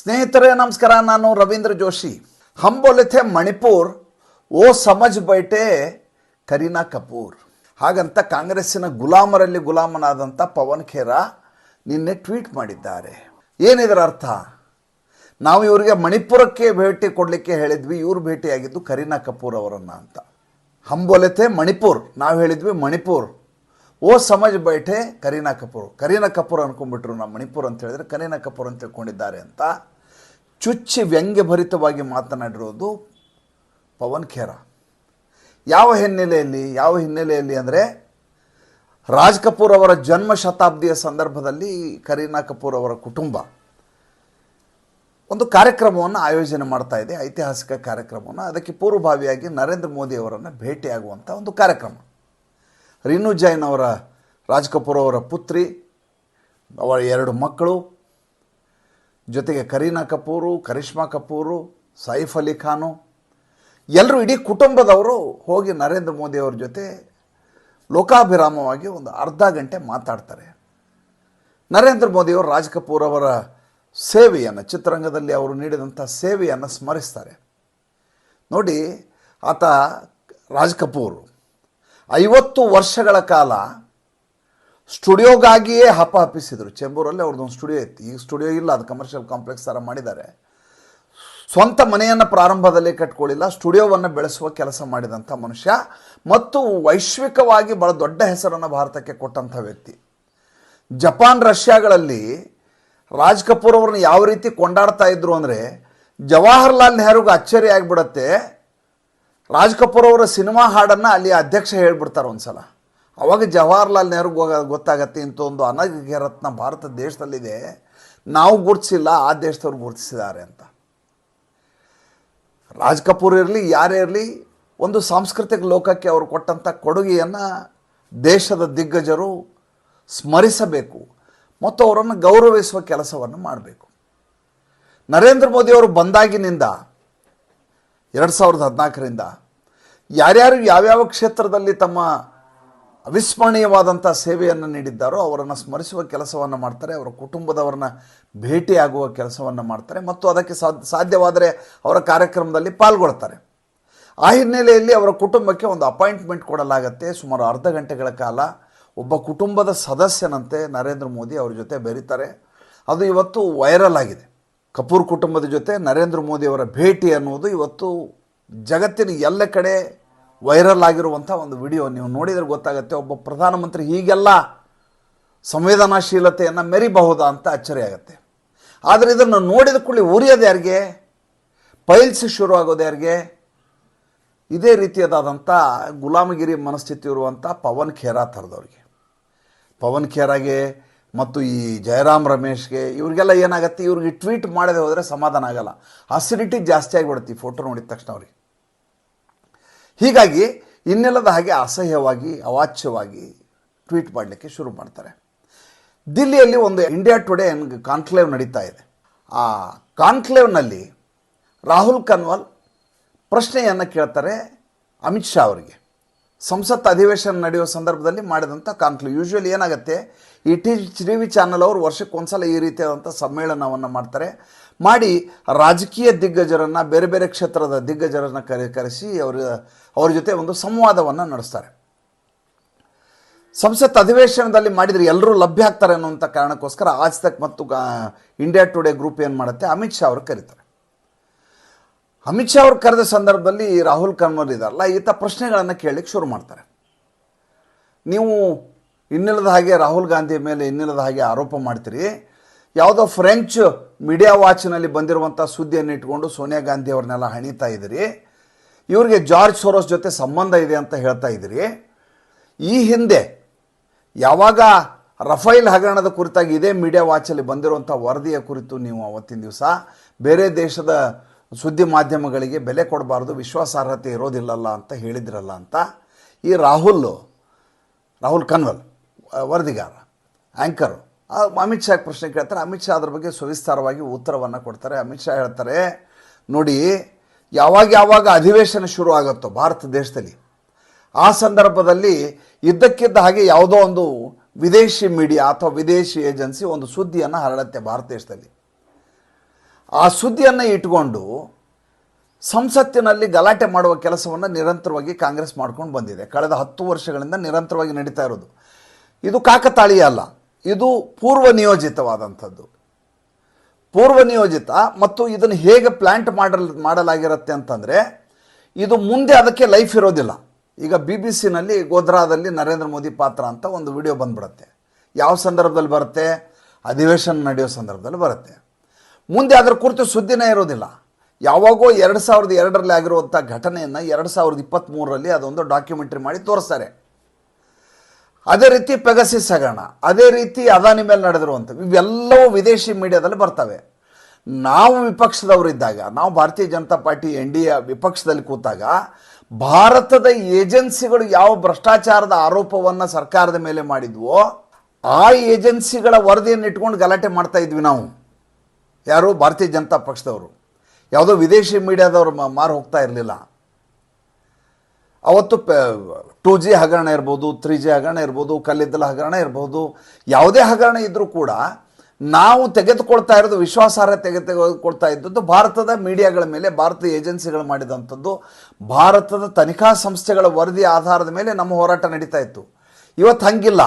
ಸ್ನೇಹಿತರೇ, ನಮಸ್ಕಾರ. ನಾನು ರವೀಂದ್ರ ಜೋಶಿ. ಹಂಬೋಲಿತೆ ಮಣಿಪುರ್, ಓ ಸಮಜ್ ಬೈಟೆ, ಕರೀನಾ ಕಪೂರ್. ಹಾಗಂತ ಕಾಂಗ್ರೆಸ್ಸಿನ ಗುಲಾಮರಲ್ಲಿ ಗುಲಾಮನಾದಂಥ ಪವನ್ ಖೇರಾ ನಿನ್ನೆ ಟ್ವೀಟ್ ಮಾಡಿದ್ದಾರೆ. ಏನಿದರ ಅರ್ಥ? ನಾವು ಇವರಿಗೆ ಮಣಿಪುರಕ್ಕೆ ಭೇಟಿ ಕೊಡಲಿಕ್ಕೆ ಹೇಳಿದ್ವಿ, ಇವರು ಭೇಟಿಯಾಗಿದ್ದು ಕರೀನಾ ಕಪೂರ್ ಅವರನ್ನು ಅಂತ. ಹಂಬೊಲೆತೆ ಮಣಿಪುರ್. ನಾವು ಹೇಳಿದ್ವಿ ಮಣಿಪುರ್. ಓ ಸಮಾಜ್ ಬೈಠೆ ಕರೀನಾ ಕಪೂರ್. ಕರೀನಾ ಕಪೂರ್ ಅನ್ಕೊಂಡ್ಬಿಟ್ರು ನಮ್ಮ ಮಣಿಪುರ್ ಅಂತ ಹೇಳಿದ್ರೆ ಕರೀನಾ ಕಪೂರ್ ಅಂತ ತಿಳ್ಕೊಂಡಿದ್ದಾರೆ ಅಂತ. ಚುಚ್ಚಿ ವ್ಯಂಗ್ಯಭರಿತವಾಗಿ ಮಾತನಾಡಿರೋದು ಪವನ್ ಖೇರಾ. ಯಾವ ಹಿನ್ನೆಲೆಯಲ್ಲಿ ಯಾವ ಹಿನ್ನೆಲೆಯಲ್ಲಿ ಅಂದರೆ ರಾಜ್ ಕಪೂರ್ ಅವರ ಜನ್ಮ ಶತಾಬ್ದಿಯ ಸಂದರ್ಭದಲ್ಲಿ ಕರೀನಾ ಕಪೂರ್ ಅವರ ಕುಟುಂಬ ಒಂದು ಕಾರ್ಯಕ್ರಮವನ್ನು ಆಯೋಜನೆ ಮಾಡ್ತಾ ಇದೆ, ಐತಿಹಾಸಿಕ ಕಾರ್ಯಕ್ರಮವನ್ನು. ಅದಕ್ಕೆ ಪೂರ್ವಭಾವಿಯಾಗಿ ನರೇಂದ್ರ ಮೋದಿ ಅವರನ್ನು ಭೇಟಿಯಾಗುವಂಥ ಒಂದು ಕಾರ್ಯಕ್ರಮ. ರೀನು ಜೈನ್ ಅವರ, ರಾಜ್ ಕಪೂರ್ ಅವರ ಪುತ್ರಿ ಅವರ ಎರಡು ಮಕ್ಕಳು, ಜೊತೆಗೆ ಕರೀನಾ ಕಪೂರು, ಕರಿಷ್ಮಾ ಕಪೂರು, ಸೈಫ್ ಅಲಿ ಖಾನು, ಎಲ್ಲರೂ ಇಡೀ ಕುಟುಂಬದವರು ಹೋಗಿ ನರೇಂದ್ರ ಮೋದಿ ಅವ್ರ ಜೊತೆ ಲೋಕಾಭಿರಾಮವಾಗಿ ಒಂದು ಅರ್ಧ ಗಂಟೆ ಮಾತಾಡ್ತಾರೆ. ನರೇಂದ್ರ ಮೋದಿಯವರು ರಾಜ್ ಕಪೂರ್ ಅವರ ಸೇವೆಯನ್ನು, ಚಿತ್ರರಂಗದಲ್ಲಿ ಅವರು ನೀಡಿದಂಥ ಸೇವೆಯನ್ನು ಸ್ಮರಿಸ್ತಾರೆ. ನೋಡಿ, ಆತ ರಾಜ್ ಕಪೂರ್ ಐವತ್ತು ವರ್ಷಗಳ ಕಾಲ ಸ್ಟುಡಿಯೋಗಾಗಿಯೇ ಹಪ ಹಪ್ಪಿಸಿದರು. ಚೆಂಬೂರಲ್ಲಿ ಅವ್ರದ್ದೊಂದು ಸ್ಟುಡಿಯೋ ಇತ್ತು. ಈಗ ಸ್ಟುಡಿಯೋ ಇಲ್ಲ, ಅದು ಕಮರ್ಷಿಯಲ್ ಕಾಂಪ್ಲೆಕ್ಸ್ ಥರ ಮಾಡಿದ್ದಾರೆ. ಸ್ವಂತ ಮನೆಯನ್ನು ಪ್ರಾರಂಭದಲ್ಲಿ ಕಟ್ಕೊಳ್ಳಿಲ್ಲ ಸ್ಟುಡಿಯೋವನ್ನು ಬೆಳೆಸುವ ಕೆಲಸ ಮಾಡಿದಂಥ ಮನುಷ್ಯ ಮತ್ತು ವೈಶ್ವಿಕವಾಗಿ ಬಹಳ ದೊಡ್ಡ ಹೆಸರನ್ನು ಭಾರತಕ್ಕೆ ಕೊಟ್ಟಂಥ ವ್ಯಕ್ತಿ. ಜಪಾನ್, ರಷ್ಯಾಗಳಲ್ಲಿ ರಾಜ್ ಕಪೂರ್ ಅವ್ರನ್ನ ಯಾವ ರೀತಿ ಕೊಂಡಾಡ್ತಾ ಇದ್ರು ಅಂದರೆ ಜವಾಹರ್ಲಾಲ್ ನೆಹರುಗೆ ಅಚ್ಚರಿ ಆಗಿಬಿಡತ್ತೆ ರಾಜ್ ಕಪೂರ್ ಅವರ ಸಿನಿಮಾ ಹಾಡನ್ನು ಅಲ್ಲಿ ಅಧ್ಯಕ್ಷ ಹೇಳ್ಬಿಡ್ತಾರೆ ಒಂದ್ಸಲ. ಅವಾಗ ಜವಾಹರ್ಲಾಲ್ ನೆಹರು ಗೊತ್ತಾಗತ್ತೆ ಇಂಥ ಒಂದು ಅನಗ್ಯ ರತ್ನ ಭಾರತ ದೇಶದಲ್ಲಿದೆ. ನಾವು ಗುರುತಿಸಿಲ್ಲ, ಆ ದೇಶದವ್ರು ಗುರುತಿಸಿದ್ದಾರೆ ಅಂತ. ರಾಜ್ ಕಪೂರ್ ಇರಲಿ, ಯಾರೇ ಇರಲಿ, ಒಂದು ಸಾಂಸ್ಕೃತಿಕ ಲೋಕಕ್ಕೆ ಅವರು ಕೊಟ್ಟಂಥ ಕೊಡುಗೆಯನ್ನು ದೇಶದ ದಿಗ್ಗಜರು ಸ್ಮರಿಸಬೇಕು. ಮತ್ತು ಅವರನ್ನು ಗೌರವಿಸುವ ಕೆಲಸವನ್ನು ಮಾಡಬೇಕು. ನರೇಂದ್ರ ಮೋದಿಯವರು ಬಂದಾಗಿನಿಂದ, ಎರಡು ಸಾವಿರದ ಹದಿನಾಲ್ಕರಿಂದ ಯಾರ್ಯಾರು ಯಾವ್ಯಾವ ಕ್ಷೇತ್ರದಲ್ಲಿ ತಮ್ಮ ಅವಿಸ್ಮರಣೀಯವಾದಂಥ ಸೇವೆಯನ್ನು ನೀಡಿದ್ದಾರೋ ಅವರನ್ನು ಸ್ಮರಿಸುವ ಕೆಲಸವನ್ನು ಮಾಡ್ತಾರೆ, ಅವರ ಕುಟುಂಬದವರನ್ನ ಭೇಟಿಯಾಗುವ ಕೆಲಸವನ್ನು ಮಾಡ್ತಾರೆ ಮತ್ತು ಅದಕ್ಕೆ ಸಾಧ್ಯ ಸಾಧ್ಯವಾದರೆ ಅವರ ಕಾರ್ಯಕ್ರಮದಲ್ಲಿ ಪಾಲ್ಗೊಳ್ತಾರೆ. ಆ ಹಿನ್ನೆಲೆಯಲ್ಲಿ ಅವರ ಕುಟುಂಬಕ್ಕೆ ಒಂದು ಅಪಾಯಿಂಟ್ಮೆಂಟ್ ಕೊಡಲಾಗತ್ತೆ. ಸುಮಾರು ಅರ್ಧ ಗಂಟೆಗಳ ಕಾಲ ಒಬ್ಬ ಕುಟುಂಬದ ಸದಸ್ಯನಂತೆ ನರೇಂದ್ರ ಮೋದಿ ಅವರ ಜೊತೆ ಬೆರೀತಾರೆ. ಅದು ಇವತ್ತು ವೈರಲ್ ಆಗಿದೆ. ಕಪೂರ್ ಕುಟುಂಬದ ಜೊತೆ ನರೇಂದ್ರ ಮೋದಿ ಅವರ ಭೇಟಿ ಅನ್ನುವುದು ಇವತ್ತು ಜಗತ್ತಿನ ಎಲ್ಲ ಕಡೆ ವೈರಲ್ ಆಗಿರುವಂಥ ಒಂದು ವಿಡಿಯೋ ನೀವು ನೋಡಿದರೆ ಗೊತ್ತಾಗುತ್ತೆ. ಒಬ್ಬ ಪ್ರಧಾನಮಂತ್ರಿ ಹೀಗೆಲ್ಲ ಸಂವೇದನಾಶೀಲತೆಯನ್ನು ಮೆರಿಬಹುದಾ ಅಂತ ಅಚ್ಚರಿ ಆಗುತ್ತೆ. ಆದರೆ ಇದನ್ನು ನೋಡಿದ ಕೂಡಲೇ ಉರಿಯೋದು ಯಾರಿಗೆ? ಪೈಲ್ಸ್ ಶುರು ಆಗೋದು ಯಾರಿಗೆ? ಇದೇ ರೀತಿಯದಾದಂಥ ಗುಲಾಮಗಿರಿ ಮನಸ್ಥಿತಿ ಇರುವಂಥ ಪವನ್ ಖೇರಾ ಥರದವ್ರಿಗೆ. ಪವನ್ ಖೇರಾಗೆ ಮತ್ತು ಈ ಜಯರಾಮ್ ರಮೇಶ್ಗೆ ಇವ್ರಿಗೆಲ್ಲ ಏನಾಗುತ್ತೆ? ಇವ್ರಿಗೆ ಟ್ವೀಟ್ ಮಾಡದೆ ಹೋದರೆ ಸಮಾಧಾನ ಆಗಲ್ಲ. ಅಸಿಡಿಟಿ ಜಾಸ್ತಿ ಆಗಿಬಿಡುತ್ತೆ ಈ ಫೋಟೋ ನೋಡಿದ ತಕ್ಷಣ ಅವ್ರಿಗೆ. ಹೀಗಾಗಿ ಇನ್ನೆಲ್ಲದ ಹಾಗೆ ಅಸಹ್ಯವಾಗಿ, ಅವಾಚ್ಯವಾಗಿ ಟ್ವೀಟ್ ಮಾಡಲಿಕ್ಕೆ ಶುರು ಮಾಡ್ತಾರೆ. ದಿಲ್ಲಿಯಲ್ಲಿ ಒಂದು ಇಂಡಿಯಾ ಟುಡೇ ಕಾನ್ಕ್ಲೇವ್ ನಡೀತಾ ಇದೆ. ಆ ಕಾನ್ಕ್ಲೇವ್ನಲ್ಲಿ ರಾಹುಲ್ ಕನ್ವಾಲ್ ಪ್ರಶ್ನೆಯನ್ನು ಕೇಳ್ತಾರೆ ಅಮಿತ್ ಶಾ ಅವರಿಗೆ. ಸಂಸತ್ ಅಧಿವೇಶನ ನಡೆಯುವ ಸಂದರ್ಭದಲ್ಲಿ ಮಾಡಿದಂಥ ಕಾನ್ಕ್ಲೇವ್. ಯೂಶ್ವಲಿ ಏನಾಗುತ್ತೆ E T T V channel ಅವರು ವರ್ಷಕ್ಕೆ ಒಂದ್ಸಲ ಈ ರೀತಿಯಾದಂಥ ಸಮ್ಮೇಳನವನ್ನು ಮಾಡ್ತಾರೆ. ಮಾಡಿ ರಾಜಕೀಯ ದಿಗ್ಗಜರನ್ನು, ಬೇರೆ ಬೇರೆ ಕ್ಷೇತ್ರದ ದಿಗ್ಗಜರನ್ನು ಕರೆ, ಕರೆಸಿ ಅವರ, ಅವ್ರ ಜೊತೆ ಒಂದು ಸಂವಾದವನ್ನು ನಡೆಸ್ತಾರೆ. ಸಂಸತ್ ಅಧಿವೇಶನದಲ್ಲಿ ಮಾಡಿದರೆ ಎಲ್ಲರೂ ಲಭ್ಯ ಆಗ್ತಾರೆ ಅನ್ನುವಂಥ ಕಾರಣಕ್ಕೋಸ್ಕರ ಆಜ್ ತಕ್ ಮತ್ತು ಇಂಡಿಯಾ ಟುಡೇ ಗ್ರೂಪ್ ಏನು ಮಾಡುತ್ತೆ, ಅಮಿತ್ ಶಾ ಅವರು ಕರೀತಾರೆ. ಅಮಿತ್ ಶಾ ಅವರು ಕರೆದ ಸಂದರ್ಭದಲ್ಲಿ ರಾಹುಲ್ ಕನ್ವರ್ ಇದಾರಲ್ಲ, ಈತ ಪ್ರಶ್ನೆಗಳನ್ನು ಕೇಳಲಿಕ್ಕೆ ಶುರು ಮಾಡ್ತಾರೆ. ನೀವು ಇನ್ನಿಲ್ಲದ ಹಾಗೆ ರಾಹುಲ್ ಗಾಂಧಿ ಮೇಲೆ ಇನ್ನಿಲ್ಲದ ಹಾಗೆ ಆರೋಪ ಮಾಡ್ತೀರಿ ಯಾವುದೋ ಫ್ರೆಂಚ್ ಮೀಡಿಯಾ ವಾಚ್ನಲ್ಲಿ ಬಂದಿರುವಂಥ ಸುದ್ದಿಯನ್ನು ಇಟ್ಕೊಂಡು ಸೋನಿಯಾ ಗಾಂಧಿ ಅವ್ರನ್ನೆಲ್ಲ ಹಣಿತಾ ಇದ್ದೀರಿ ಇವರಿಗೆ ಜಾರ್ಜ್ ಸೋರೋಸ್ ಜೊತೆ ಸಂಬಂಧ ಇದೆ ಅಂತ ಹೇಳ್ತಾ ಇದ್ದೀರಿ ಈ ಹಿಂದೆ ಯಾವಾಗ ರಫೈಲ್ ಹಗರಣದ ಕುರಿತಾಗಿ ಇದೇ ಮೀಡಿಯಾ ವಾಚಲ್ಲಿ ಬಂದಿರುವಂಥ ವರದಿಯ ಕುರಿತು ನೀವು ಅವತ್ತಿನ ದಿವಸ ಬೇರೆ ದೇಶದ ಸುದ್ದಿ ಮಾಧ್ಯಮಗಳಿಗೆ ಬೆಲೆ ಕೊಡಬಾರ್ದು, ವಿಶ್ವಾಸಾರ್ಹತೆ ಇರೋದಿಲ್ಲಲ್ಲ ಅಂತ ಹೇಳಿದ್ರಲ್ಲ ಅಂತ ಈ ರಾಹುಲ್ ರಾಹುಲ್ ಕನ್ವಲ್, ವರದಿಗಾರ ಆ್ಯಂಕರು ಅಮಿತ್ ಶಾ ಪ್ರಶ್ನೆ ಕೇಳ್ತಾರೆ. ಅಮಿತ್ ಶಾ ಅದ್ರ ಬಗ್ಗೆ ಸವಿಸ್ತಾರವಾಗಿ ಉತ್ತರವನ್ನು ಕೊಡ್ತಾರೆ. ಅಮಿತ್ ಶಾ ಹೇಳ್ತಾರೆ, ನೋಡಿ, ಯಾವಾಗ ಯಾವಾಗ ಅಧಿವೇಶನ ಶುರು ಆಗುತ್ತೋ ಭಾರತ ದೇಶದಲ್ಲಿ, ಆ ಸಂದರ್ಭದಲ್ಲಿ ಇದ್ದಕ್ಕಿದ್ದ ಹಾಗೆ ಯಾವುದೋ ಒಂದು ವಿದೇಶಿ ಮೀಡಿಯಾ ಅಥವಾ ವಿದೇಶಿ ಏಜೆನ್ಸಿ ಒಂದು ಸುದ್ದಿಯನ್ನು ಹರಡುತ್ತೆ ಭಾರತ ದೇಶದಲ್ಲಿ. ಆ ಸುದ್ದಿಯನ್ನು ಇಟ್ಕೊಂಡು ಸಂಸತ್ತಿನಲ್ಲಿ ಗಲಾಟೆ ಮಾಡುವ ಕೆಲಸವನ್ನು ನಿರಂತರವಾಗಿ ಕಾಂಗ್ರೆಸ್ ಮಾಡ್ಕೊಂಡು ಬಂದಿದೆ. ಕಳೆದ ಹತ್ತು ವರ್ಷಗಳಿಂದ ನಿರಂತರವಾಗಿ ನಡೀತಾ ಇರೋದು. ಇದು ಕಾಕತಾಳೀಯ ಅಲ್ಲ. ಇದು ಪೂರ್ವ ನಿಯೋಜಿತವಾದಂಥದ್ದು ಪೂರ್ವ ನಿಯೋಜಿತ ಮತ್ತು ಇದನ್ನು ಹೇಗೆ ಪ್ಲ್ಯಾಂಟ್ ಮಾಡಲ್, ಮಾಡಲಾಗಿರುತ್ತೆ ಅಂತಂದರೆ, ಇದು ಮುಂದೆ ಅದಕ್ಕೆ ಲೈಫ್ ಇರೋದಿಲ್ಲ. ಈಗ ಬಿ ಬಿ ಸಿನಲ್ಲಿ ಗೋಧ್ರಾದಲ್ಲಿ ನರೇಂದ್ರ ಮೋದಿ ಪಾತ್ರ ಅಂತ ಒಂದು ವಿಡಿಯೋ ಬಂದ್ಬಿಡುತ್ತೆ. ಯಾವ ಸಂದರ್ಭದಲ್ಲಿ ಬರುತ್ತೆ? ಅಧಿವೇಶನ ನಡೆಯೋ ಸಂದರ್ಭದಲ್ಲಿ ಬರುತ್ತೆ. ಮುಂದೆ ಅದರ ಕುರಿತು ಸುದ್ದಿನೇ ಇರೋದಿಲ್ಲ. ಯಾವಾಗೋ ಎರಡು ಸಾವಿರದ ಎರಡರಲ್ಲಿ ಆಗಿರುವಂಥ ಘಟನೆಯನ್ನು ಎರಡು ಸಾವಿರದ ಇಪ್ಪತ್ತ್ಮೂರರಲ್ಲಿ ಅದೊಂದು ಡಾಕ್ಯುಮೆಂಟ್ರಿ ಮಾಡಿ ತೋರಿಸ್ತಾರೆ. ಅದೇ ರೀತಿ ಪೆಗಸಿಸ್ ಹಗರಣ, ಅದೇ ರೀತಿ ಅದಾನಿ ಮೇಲೆ ನಡೆದಿರುವಂಥವು ಇವೆಲ್ಲವೂ ವಿದೇಶಿ ಮೀಡಿಯಾದಲ್ಲಿ ಬರ್ತವೆ. ನಾವು ವಿಪಕ್ಷದವರಿದ್ದಾಗ ನಾವು Bharatiya Janata party, N D A ವಿಪಕ್ಷದಲ್ಲಿ ಕೂತಾಗ, ಭಾರತದ ಏಜೆನ್ಸಿಗಳು ಯಾವ ಭ್ರಷ್ಟಾಚಾರದ ಆರೋಪವನ್ನು ಸರ್ಕಾರದ ಮೇಲೆ ಮಾಡಿದ್ವೋ, ಆ ಏಜೆನ್ಸಿಗಳ ವರದಿಯನ್ನು ಇಟ್ಕೊಂಡು ಗಲಾಟೆ ಮಾಡ್ತಾ ಇದ್ವಿ ನಾವು. ಯಾರು? ಭಾರತೀಯ ಜನತಾ ಪಕ್ಷದವರು. ಯಾವುದೋ ವಿದೇಶಿ ಮೀಡಿಯಾದವರು ಮಾರು ಹೋಗ್ತಾ ಇರಲಿಲ್ಲ. ಅವತ್ತು ಟೂ ಜಿ ಹಗರಣ ಇರ್ಬೋದು, ತ್ರೀ ಜಿ ಹಗರಣ ಇರ್ಬೋದು, ಕಲ್ಲಿದ್ದಲ ಹಗರಣ ಇರ್ಬೋದು, ಯಾವುದೇ ಹಗರಣ ಇದ್ದರೂ ಕೂಡ ನಾವು ತೆಗೆದುಕೊಳ್ತಾ ಇರೋದು, ವಿಶ್ವಾಸಾರ್ಹ ತೆಗೆ, ತೆಗೆದುಕೊಳ್ತಾ ಇದ್ದದ್ದು ಭಾರತದ ಮೀಡಿಯಾಗಳ ಮೇಲೆ ಭಾರತೀಯ ಏಜೆನ್ಸಿಗಳು ಮಾಡಿದಂಥದ್ದು, ಭಾರತದ ತನಿಖಾ ಸಂಸ್ಥೆಗಳ ವರದಿ ಆಧಾರದ ಮೇಲೆ ನಮ್ಮ ಹೋರಾಟ ನಡೀತಾ ಇತ್ತು. ಇವತ್ತು ಹಂಗಿಲ್ಲ.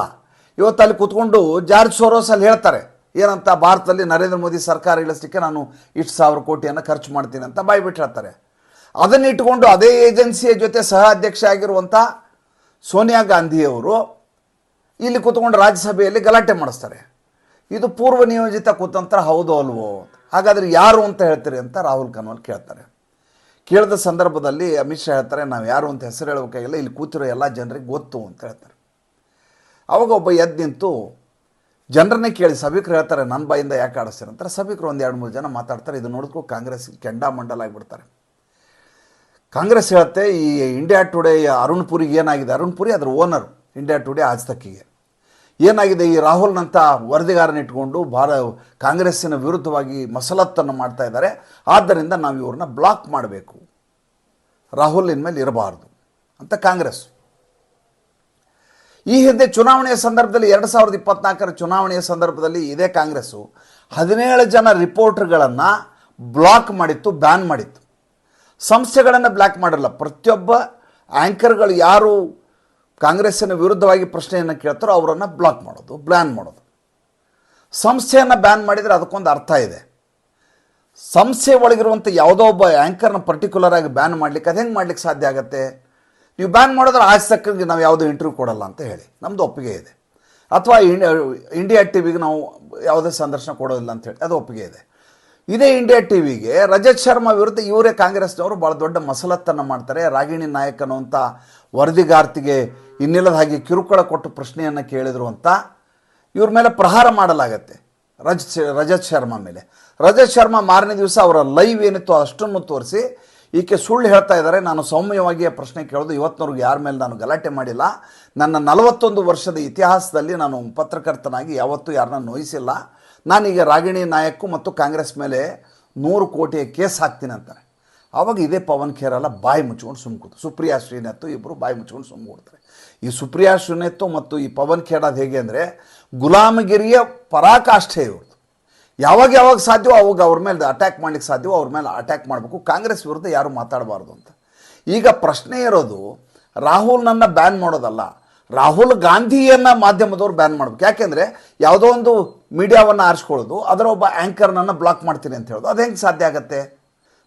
ಇವತ್ತು ಅಲ್ಲಿ ಕೂತ್ಕೊಂಡು ಜಾರ್ಜ್ ಸೋರೋಸ್ ಅಲ್ಲಿ ಹೇಳ್ತಾರೆ, ಏನಂತ ಭಾರತದಲ್ಲಿ ನರೇಂದ್ರ ಮೋದಿ ಸರ್ಕಾರ ಇಳಿಸ್ಲಿಕ್ಕೆ ನಾನು ಇಷ್ಟು ಸಾವಿರ ಕೋಟಿಯನ್ನು ಖರ್ಚು ಮಾಡ್ತೀನಿ ಅಂತ ಬಾಯ್ಬಿಟ್ಟು ಹೇಳ್ತಾರೆ. ಅದನ್ನ ಇಟ್ಕೊಂಡು ಅದೇ ಏಜೆನ್ಸಿಯ ಜೊತೆ ಸಹ ಅಧ್ಯಕ್ಷ ಆಗಿರುವಂಥ ಸೋನಿಯಾ ಗಾಂಧಿಯವರು ಇಲ್ಲಿ ಕೂತ್ಕೊಂಡು ರಾಜ್ಯಸಭೆಯಲ್ಲಿ ಗಲಾಟೆ ಮಾಡಿಸ್ತಾರೆ. ಇದು ಪೂರ್ವ ನಿಯೋಜಿತ ಕುತಂತ್ರ ಹೌದು ಅಲ್ವೋ? ಹಾಗಾದ್ರೆ ಯಾರು ಅಂತ ಹೇಳ್ತೀರಿ ಅಂತ ರಾಹುಲ್ ಕನ್ವಲ್ ಕೇಳ್ತಾರೆ. ಕೇಳಿದ ಸಂದರ್ಭದಲ್ಲಿ ಅಮಿತ್ ಶಾ ಹೇಳ್ತಾರೆ, ನಾವು ಯಾರು ಅಂತ ಹೆಸರು ಹೇಳಬೇಕಾಗಿಲ್ಲ ಇಲ್ಲಿ ಕೂತಿರೋ ಎಲ್ಲ ಜನರಿಗೆ ಗೊತ್ತು ಅಂತ ಹೇಳ್ತಾರೆ. ಅವಾಗ ಒಬ್ಬ ಎದ್ದು ನಿಂತು, ಜನರನ್ನೇ ಕೇಳಿ, ಸಭಿಕರು ಹೇಳ್ತಾರೆ ನನ್ನ ಬಾಯಿಂದ ಯಾಕೆ ಆಡಿಸ್ತಾರೆ? ಅಂತಾರೆ ಸಭಿಕರು ಒಂದು ಎರಡು ಮೂರು ಜನ ಮಾತಾಡ್ತಾರೆ. ಇದು ನೋಡಿದ್ಕೂ ಕಾಂಗ್ರೆಸ್ ಕೆಂಡಾಮಂಡಲ ಆಗಿಬಿಡ್ತಾರೆ. ಕಾಂಗ್ರೆಸ್ ಹೇಳುತ್ತೆ, ಈ ಇಂಡಿಯಾ ಟುಡೇ ಅರುಣ್ ಪುರಿಗೆ ಏನಾಗಿದೆ? ಅರುಣ್ ಪುರಿ ಅದರ ಓನರ್ ಇಂಡಿಯಾ ಟುಡೇ ಆಜ್ ತಕ್ಕಿಗೆ ಏನಾಗಿದೆ? ಈ ರಾಹುಲ್ನಂಥ ವರದಿಗಾರನ ಇಟ್ಕೊಂಡು ಭಾರ, ಕಾಂಗ್ರೆಸ್ಸಿನ ವಿರುದ್ಧವಾಗಿ ಮಸಲತ್ತನ್ನು ಮಾಡ್ತಾ ಇದ್ದಾರೆ. ಆದ್ದರಿಂದ ನಾವು ಇವ್ರನ್ನ ಬ್ಲಾಕ್ ಮಾಡಬೇಕು. ರಾಹುಲ್ ಇನ್ಮೇಲೆ ಇರಬಾರ್ದು ಅಂತ ಕಾಂಗ್ರೆಸ್. ಈ ಹಿಂದೆ ಚುನಾವಣೆಯ ಸಂದರ್ಭದಲ್ಲಿ, ಎರಡು ಸಾವಿರದ ಇಪ್ಪತ್ನಾಲ್ಕರ ಚುನಾವಣೆಯ ಸಂದರ್ಭದಲ್ಲಿ ಇದೇ ಕಾಂಗ್ರೆಸ್ಸು ಹದಿನೇಳು ಜನ ರಿಪೋರ್ಟರ್ಗಳನ್ನು ಬ್ಲಾಕ್ ಮಾಡಿತ್ತು ಬ್ಯಾನ್ ಮಾಡಿತ್ತು. ಸಂಸ್ಥೆಗಳನ್ನು ಬ್ಲಾಕ್ ಮಾಡಲ್ಲ. ಪ್ರತಿಯೊಬ್ಬ ಆ್ಯಂಕರ್ಗಳು ಯಾರು ಕಾಂಗ್ರೆಸ್ಸಿನ ವಿರುದ್ಧವಾಗಿ ಪ್ರಶ್ನೆಯನ್ನು ಕೇಳ್ತಾರೋ ಅವರನ್ನು ಬ್ಲಾಕ್ ಮಾಡೋದು ಬ್ಲ್ಯಾನ್ ಮಾಡೋದು. ಸಂಸ್ಥೆಯನ್ನು ಬ್ಯಾನ್ ಮಾಡಿದರೆ ಅದಕ್ಕೊಂದು ಅರ್ಥ ಇದೆ. ಸಂಸ್ಥೆ ಒಳಗಿರುವಂಥ ಯಾವುದೋ ಒಬ್ಬ ಆ್ಯಂಕರ್ನ ಪರ್ಟಿಕ್ಯುಲರ್ ಆಗಿ ಬ್ಯಾನ್ ಮಾಡ್ಲಿಕ್ಕೆ ಅದು ಹೆಂಗೆ ಮಾಡ್ಲಿಕ್ಕೆ ಸಾಧ್ಯ ಆಗುತ್ತೆ? ನೀವು ಬ್ಯಾನ್ ಮಾಡಿದ್ರೆ ಆ ತಕ್ಕಂಗೆ ನಾವು ಯಾವುದೋ ಇಂಟರ್ವ್ಯೂ ಕೊಡಲ್ಲ ಅಂತ ಹೇಳಿ. ನಮ್ಮದು ಒಪ್ಪಿಗೆ ಇದೆ. ಅಥವಾ ಇಂಡಿಯಾ ಟಿ ವಿಗೆ ನಾವು ಯಾವುದೇ ಸಂದರ್ಶನ ಕೊಡೋದಿಲ್ಲ ಅಂತ ಹೇಳಿ, ಅದು ಒಪ್ಪಿಗೆ ಇದೆ. ಇದೇ ಇಂಡಿಯಾ ಟಿ ವಿಗೆ ರಜತ್ ಶರ್ಮಾ ವಿರುದ್ಧ ಇವರೇ ಕಾಂಗ್ರೆಸ್ನವರು ಭಾಳ ದೊಡ್ಡ ಮಸಲತ್ತನ್ನು ಮಾಡ್ತಾರೆ. ರಾಗಿಣಿ ನಾಯಕ್ ಅನ್ನುವಂಥ ವರದಿಗಾರ್ತಿಗೆ ಇನ್ನಿಲ್ಲದ ಹಾಗೆ ಕಿರುಕುಳ ಕೊಟ್ಟು ಪ್ರಶ್ನೆಯನ್ನು ಕೇಳಿದ್ರು ಅಂತ ಇವ್ರ ಮೇಲೆ ಪ್ರಹಾರ ಮಾಡಲಾಗತ್ತೆ ರಜತ್ ರಜತ್ ಶರ್ಮಾ ಮೇಲೆ. ರಜತ್ ಶರ್ಮಾ ಮಾರನೇ ದಿವಸ ಅವರ ಲೈವ್ ಏನಿತ್ತು ಅಷ್ಟನ್ನು ತೋರಿಸಿ ಈಕೆ ಸುಳ್ಳು ಹೇಳ್ತಾ ಇದ್ದಾರೆ. ನಾನು ಸೌಮ್ಯವಾಗಿ ಪ್ರಶ್ನೆ ಕೇಳೋದು ಇವತ್ತಿನವ್ರಿಗೆ ಯಾರ ಮೇಲೆ ನಾನು ಗಲಾಟೆ ಮಾಡಿಲ್ಲ. ನನ್ನ ನಲವತ್ತೊಂದು ವರ್ಷದ ಇತಿಹಾಸದಲ್ಲಿ ನಾನು ಪತ್ರಕರ್ತನಾಗಿ ಯಾವತ್ತೂ ಯಾರನ್ನ ನೋಯಿಸಿಲ್ಲ. ನಾನೀಗ ರಾಗಿಣಿ ನಾಯಕ್ಕು ಮತ್ತು ಕಾಂಗ್ರೆಸ್ ಮೇಲೆ ನೂರು ಕೋಟಿಯ ಕೇಸ್ ಹಾಕ್ತೀನಿ ಅಂತಾರೆ. ಆವಾಗ ಇದೇ ಪವನ್ ಖೇರಲ್ಲ ಬಾಯಿ ಮುಚ್ಕೊಂಡು ಸುಮ್ಕೂತು ಸುಪ್ರಿಯಾ ಶ್ರೀನಾಥ್ ಇಬ್ಬರು ಬಾಯಿ ಮುಚ್ಕೊಂಡು ಸುಮ್ಕೊಡ್ತಾರೆ ಈ ಸುಪ್ರಿಯಾ ಶ್ರೀನಾಥ್ ಮತ್ತು ಈ ಪವನ್ ಖೇಡ ಅದು ಹೇಗೆ ಅಂದರೆ ಗುಲಾಮಗಿರಿಯ ಪರಾಕಾಷ್ಠೆ ಇವ್ರದ್ದು. ಯಾವಾಗ ಯಾವಾಗ ಸಾಧ್ಯವೋ ಅವಾಗ ಅವ್ರ ಮೇಲೆ ಅಟ್ಯಾಕ್ ಮಾಡ್ಲಿಕ್ಕೆ ಸಾಧ್ಯವೋ ಅವ್ರ ಮೇಲೆ ಅಟ್ಯಾಕ್ ಮಾಡಬೇಕು. ಕಾಂಗ್ರೆಸ್ ವಿರುದ್ಧ ಯಾರು ಮಾತಾಡಬಾರ್ದು ಅಂತ. ಈಗ ಪ್ರಶ್ನೆ ಇರೋದು ರಾಹುಲ್ನನ್ನು ಬ್ಯಾನ್ ಮಾಡೋದಲ್ಲ, ರಾಹುಲ್ ಗಾಂಧಿಯನ್ನು ಮಾಧ್ಯಮದವ್ರು ಬ್ಯಾನ್ ಮಾಡಬೇಕು. ಯಾಕೆಂದರೆ ಯಾವುದೋ ಒಂದು ಮೀಡಿಯಾವನ್ನು ಆರಿಸ್ಕೊಳ್ಳೋದು, ಅದರ ಒಬ್ಬ ಆ್ಯಂಕರ್ನನ್ನು ಬ್ಲಾಕ್ ಮಾಡ್ತೀನಿ ಅಂತ ಹೇಳೋದು. ಅದು ಹೆಂಗೆ ಸಾಧ್ಯ ಆಗುತ್ತೆ?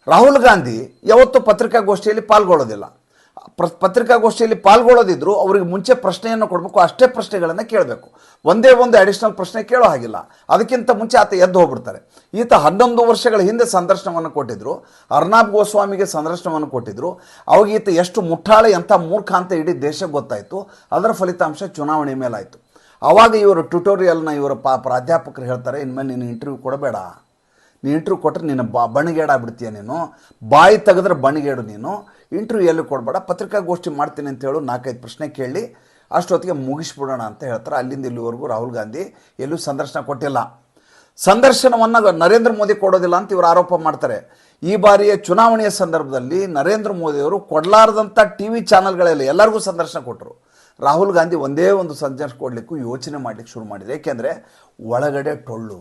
ರಾಹುಲ್ ಗಾಂಧಿ ಯಾವತ್ತೂ ಪತ್ರಿಕಾಗೋಷ್ಠಿಯಲ್ಲಿ ಪಾಲ್ಗೊಳ್ಳೋದಿಲ್ಲ. ಪ್ರ, ಪತ್ರಿಕಾಗೋಷ್ಠಿಯಲ್ಲಿ ಪಾಲ್ಗೊಳ್ಳೋದಿದ್ರು ಅವರಿಗೆ ಮುಂಚೆ ಪ್ರಶ್ನೆಯನ್ನು ಕೊಡಬೇಕು, ಅಷ್ಟೇ ಪ್ರಶ್ನೆಗಳನ್ನು ಕೇಳಬೇಕು. ಒಂದೇ ಒಂದು ಅಡಿಷನಲ್ ಪ್ರಶ್ನೆ ಕೇಳೋ ಹಾಗಿಲ್ಲ. ಅದಕ್ಕಿಂತ ಮುಂಚೆ ಆತ ಎದ್ದು ಹೋಗ್ಬಿಡ್ತಾರೆ. ಈತ ಹನ್ನೊಂದು ವರ್ಷಗಳ ಹಿಂದೆ ಸಂದರ್ಶನವನ್ನು ಕೊಟ್ಟಿದ್ದರು ಅರ್ನಾಬ್ ಗೋಸ್ವಾಮಿಗೆ ಸಂದರ್ಶನವನ್ನು ಕೊಟ್ಟಿದ್ದರು ಅವಾಗ ಈತ ಎಷ್ಟು ಮುಠಾಳೆ ಎಂಥ ಮೂರ್ಖ ಅಂತ ಇಡೀ ದೇಶಕ್ಕೆ ಗೊತ್ತಾಯಿತು. ಅದರ ಫಲಿತಾಂಶ ಚುನಾವಣೆ ಮೇಲಾಯಿತು. ಆವಾಗ ಇವರು ಟ್ಯುಟೋರಿಯಲ್ನ ಇವರ ಪಾ ಪ್ರಾಧ್ಯಾಪಕರು ಹೇಳ್ತಾರೆ ಇನ್ಮೇಲೆ ನೀನು ಇಂಟರ್ವ್ಯೂ ಕೊಡಬೇಡ. ನೀನು ಇಂಟರ್ವ್ಯೂ ಕೊಟ್ಟರೆ ನೀನು ಬಾ, ಬಣಿಗೇಡಾಗ್ಬಿಡ್ತೀಯ ನೀನು. ಬಾಯಿ ತೆಗೆದ್ರೆ ಬಣಿಗೇಡು ನೀನು. ಇಂಟರ್ವ್ಯೂ ಎಲ್ಲೂ ಕೊಡಬೇಡ. ಪತ್ರಿಕಾಗೋಷ್ಠಿ ಮಾಡ್ತೀನಿ ಅಂತ ಹೇಳು ನಾಲ್ಕೈದು ಪ್ರಶ್ನೆ ಕೇಳಿ, ಅಷ್ಟೊತ್ತಿಗೆ ಮುಗಿಸ್ಬಿಡೋಣ ಅಂತ ಹೇಳ್ತಾರೆ. ಅಲ್ಲಿಂದ ಇಲ್ಲಿವರೆಗೂ ರಾಹುಲ್ ಗಾಂಧಿ ಎಲ್ಲೂ ಸಂದರ್ಶನ ಕೊಟ್ಟಿಲ್ಲ. ಸಂದರ್ಶನವನ್ನು ನರೇಂದ್ರ ಮೋದಿ ಕೊಡೋದಿಲ್ಲ ಅಂತ ಇವರು ಆರೋಪ ಮಾಡ್ತಾರೆ. ಈ ಬಾರಿಯ ಚುನಾವಣೆಯ ಸಂದರ್ಭದಲ್ಲಿ ನರೇಂದ್ರ ಮೋದಿಯವರು ಕೊಡಲಾರದಂಥ ಟಿ ವಿ ಚಾನಲ್ಗಳಲ್ಲಿ ಎಲ್ಲರಿಗೂ ಸಂದರ್ಶನ ಕೊಟ್ಟರು. ರಾಹುಲ್ ಗಾಂಧಿ ಒಂದೇ ಒಂದು ಸಂದೇಶ ಕೊಡಲಿಕ್ಕೂ ಯೋಚನೆ ಮಾಡಲಿಕ್ಕೆ ಶುರು ಮಾಡಿದೆ ಏಕೆಂದರೆ ಒಳಗಡೆ ಟೊಳ್ಳು.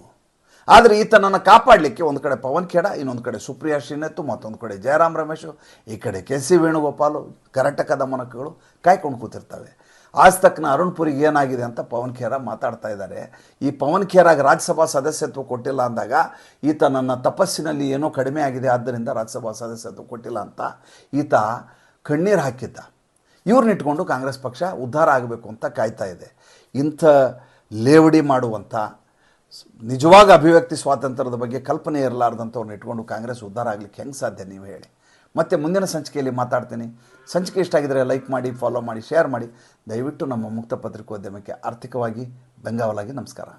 ಆದರೆ ಈತನನ್ನು ಕಾಪಾಡಲಿಕ್ಕೆ ಒಂದು ಕಡೆ ಪವನ್ ಖೇಡ, ಇನ್ನೊಂದು ಕಡೆ ಸುಪ್ರಿಯಾ ಶ್ರೀನೆತ್ತು, ಮತ್ತೊಂದು ಕಡೆ ಜಯರಾಮ್ ರಮೇಶು, ಈ ಕಡೆ ಕೆ ಸಿ ವೇಣುಗೋಪಾಲು, ಕರ್ನಾಟಕದ ಮನಕಗಳು ಕಾಯ್ಕೊಂಡು ಕೂತಿರ್ತವೆ. ಆಜ್ ತಕ್ಕನ ಅರುಣ್ ಏನಾಗಿದೆ ಅಂತ ಪವನ್ ಖೇರ ಮಾತಾಡ್ತಾ ಇದ್ದಾರೆ. ಈ ಪವನ್ ಖೇರಾಗ ರಾಜ್ಯಸಭಾ ಸದಸ್ಯತ್ವ ಕೊಟ್ಟಿಲ್ಲ ಅಂದಾಗ ಈತ ನನ್ನ ತಪಸ್ಸಿನಲ್ಲಿ ಏನೋ ಕಡಿಮೆ ಆಗಿದೆ, ಆದ್ದರಿಂದ ರಾಜ್ಯಸಭಾ ಸದಸ್ಯತ್ವ ಕೊಟ್ಟಿಲ್ಲ ಅಂತ ಈತ ಕಣ್ಣೀರು ಹಾಕಿದ್ದ. ಇವ್ರನ್ನ ಇಟ್ಕೊಂಡು ಕಾಂಗ್ರೆಸ್ ಪಕ್ಷ ಉದ್ಧಾರ ಆಗಬೇಕು ಅಂತ ಕಾಯ್ತಾ ಇದೆ. ಇಂಥ ಲೇವಡಿ ಮಾಡುವಂಥ, ನಿಜವಾಗ ಅಭಿವ್ಯಕ್ತಿ ಸ್ವಾತಂತ್ರ್ಯದ ಬಗ್ಗೆ ಕಲ್ಪನೆ ಇರಲಾರ್ದಂಥವ್ರನ್ನ ಇಟ್ಕೊಂಡು ಕಾಂಗ್ರೆಸ್ ಉದ್ಧಾರ ಆಗಲಿಕ್ಕೆ ಹೆಂಗೆ ಸಾಧ್ಯ ನೀವು ಹೇಳಿ. ಮತ್ತೆ ಮುಂದಿನ ಸಂಚಿಕೆಯಲ್ಲಿ ಮಾತಾಡ್ತೀನಿ. ಸಂಚಿಕೆ ಇಷ್ಟ ಆಗಿದರೆ ಲೈಕ್ ಮಾಡಿ, ಫಾಲೋ ಮಾಡಿ, ಶೇರ್ ಮಾಡಿ. ದಯವಿಟ್ಟು ನಮ್ಮ ಮುಕ್ತ ಪತ್ರಿಕೋದ್ಯಮಕ್ಕೆ ಆರ್ಥಿಕವಾಗಿ ಬೆಂಗಾವಲಾಗಿ ನಮಸ್ಕಾರ.